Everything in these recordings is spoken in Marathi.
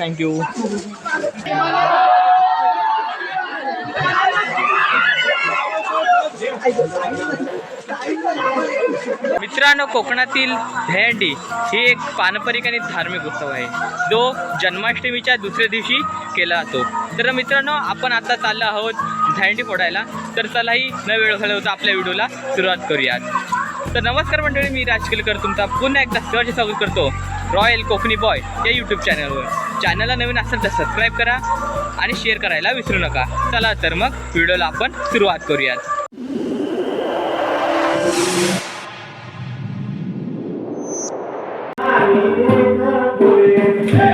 थँक्यू मित्रांनो कोकणातील भेंडी ही एक पारंपरिक आणि धार्मिक उत्सव आहे. जो जन्माष्टमीच्या दुसऱ्या दिवशी केला जातो. तर मित्रांनो आपण आता चाललो आहोत भेंडी फोडायला. तर चलाही न वेळ घालवता आपल्या व्हिडिओला सुरुवात करूयात. तर नमस्कार मंडळी मी राज केलकर तुमचा पुन्हा एकदा सहज स्वागत करतो. रॉयल कोकणी बॉय या यूट्यूब चॅनलवर चॅनलला नवीन असेल तर सबस्क्राईब करा आणि शेअर करायला विसरू नका. चला तर मग व्हिडिओला आपण सुरुवात करूयात.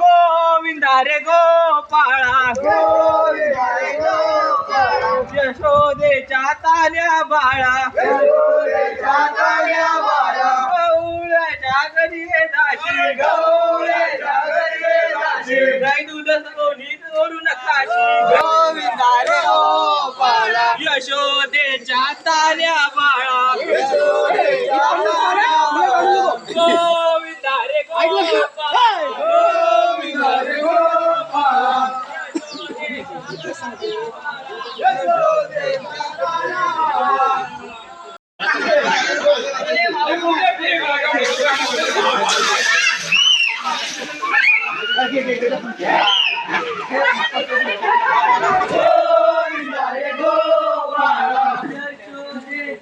गोविंदा रे गोपाळा यशोदेच्या तान्या बाळा. गौऱ्याच्या घरी ये दाशी. गाई दूध सोनी चोरू नकाशी गोविंदा रे गोपाळा यशोदेच्या तान्या बाळा. गोविंदा रे गोपाळा गोविंदा रे गोपाळा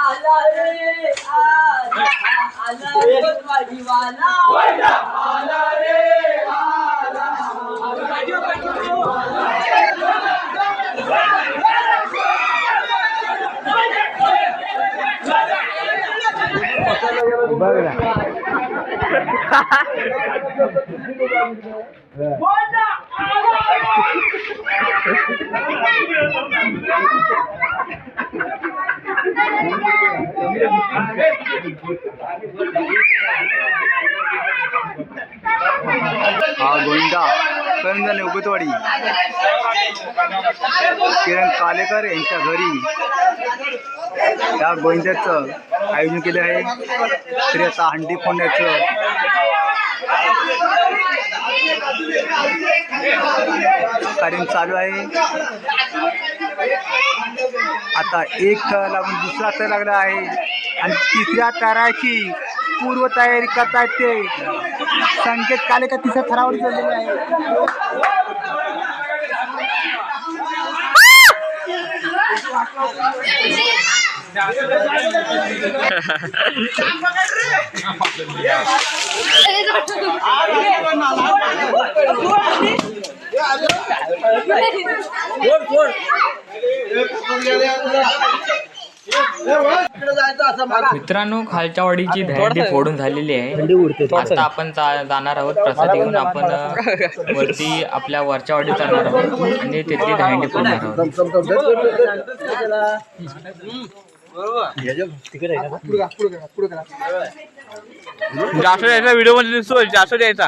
आला आला भाजीवाला हा उगतवाडी किरण कालेकर घरी या गोविंद्याचं आयोजन केले आहे. श्री आता हंडी फोडण्याचं कार्य चालू आहे. आता एक थर लागून दुसरा थर लागला आहे. आणि तिसऱ्या थराची पूर्वतयारी करता ते. संकेत काले का तिसऱ्या थरावर चाललेले आहे. Ah! मित्रांनो खालच्या वाडीची दहंडी फोडून झालेली आहे. आता आपण जाणार आहोत. प्रसाद घेऊन आपण वरती आपल्या वरच्या वाडीत जाणार आहोत. आणि तिथली दहंडी फोडणार आहोत. जास्त द्यायचा व्हिडिओमध्ये दिसतो जास्त द्यायचा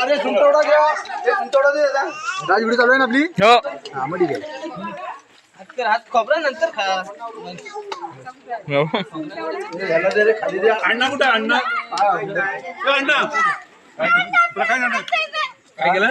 अरे सुंटवडा घ्या. सुंटवडा दे दादा. राज व्हिडिओ चालू आहे ना आपली? हो हा मग ठीक आहे. हात खोबरा नंतर खा. हो. याला दे रे, खाली दे. अण्णा कुठे अण्णा? अण्णा. काय केलं?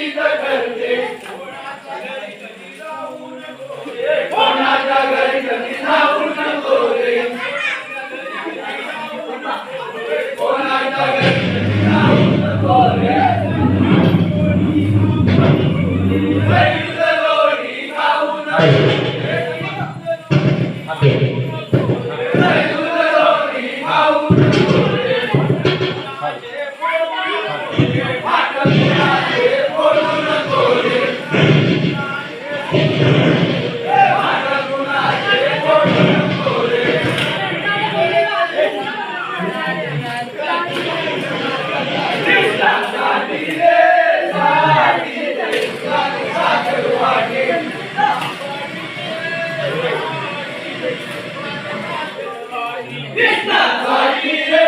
नको देवाचा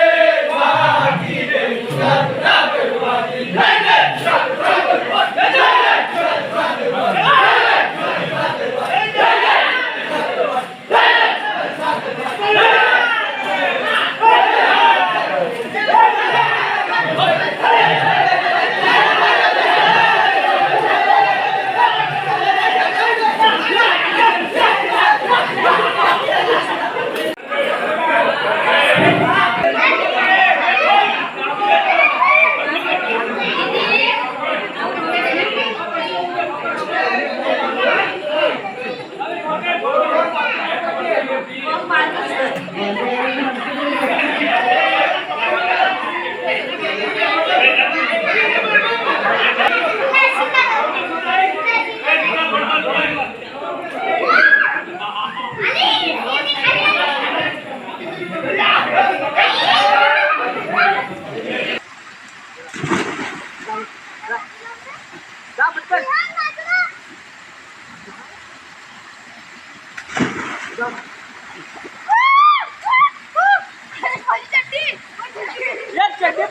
आहे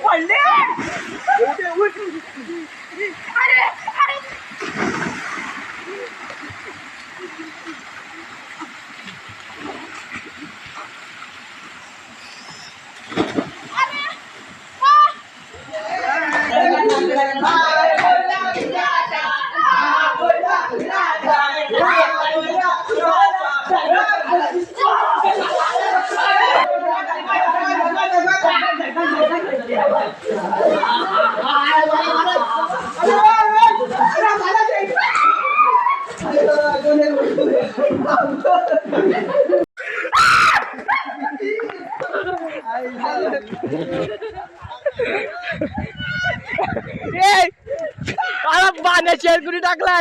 ए! अरे पाण्यात शेड कुणी टाकला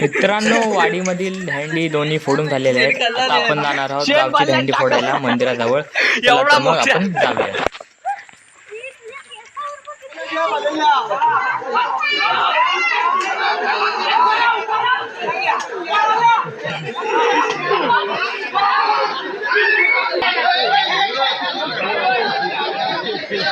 मित्रांनो वाडीमधील दहंडी दोन्ही फोडून झालेले आहेत. आता आपण जाणार आहोत गावची दहंडी फोडायला मंदिराजवळ. मग आपण जाऊया. Yeah. I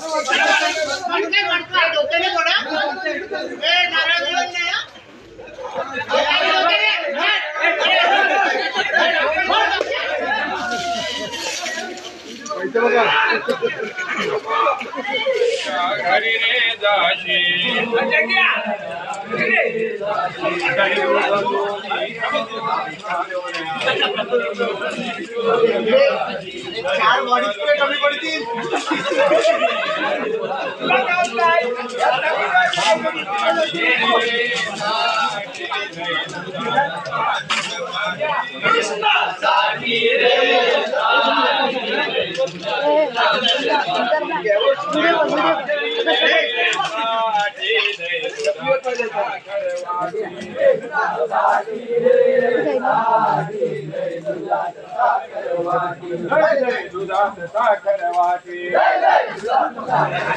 don't know. डोक्याने थोडा घरी रे दाशी चार बॉडी स्प्रे कमी पडतील कृष्ण साठी रे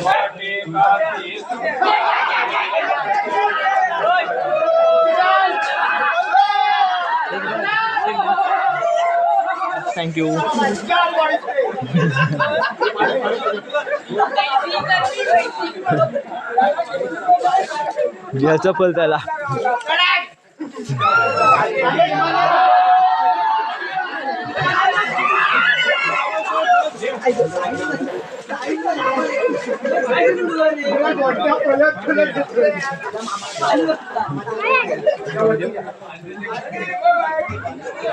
वाटी थँक्यू घ्यायचं पल त्याला.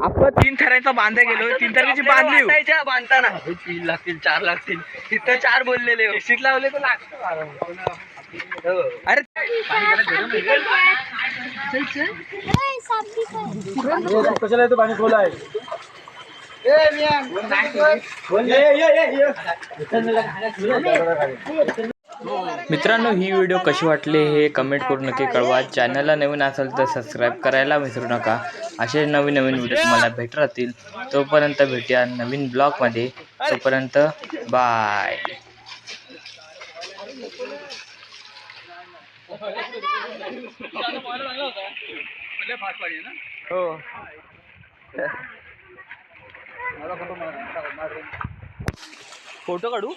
आपण तीन थरांचा बांधा गेलो तीन थरांची बांधली. वाटायच्या बांधताना. हे तीन लागतील चार लागतील. तिथं चार बोललेले एसीत लावले तर लागतं अरे कशाला येतो पाणी खोला आहे? मित्रांनो ही व्हिडिओ कशी वाटली हे कमेंट करून नक्की कळवा. चॅनलला नवीन असेल तर सबस्क्राईब करायला विसरू नका. असे नवीन नवीन व्हिडिओ तुम्हाला भेटत राहतील. तोपर्यंत भेटूया नवीन ब्लॉगमध्ये तोपर्यंत बाय हो. फोटो काढू?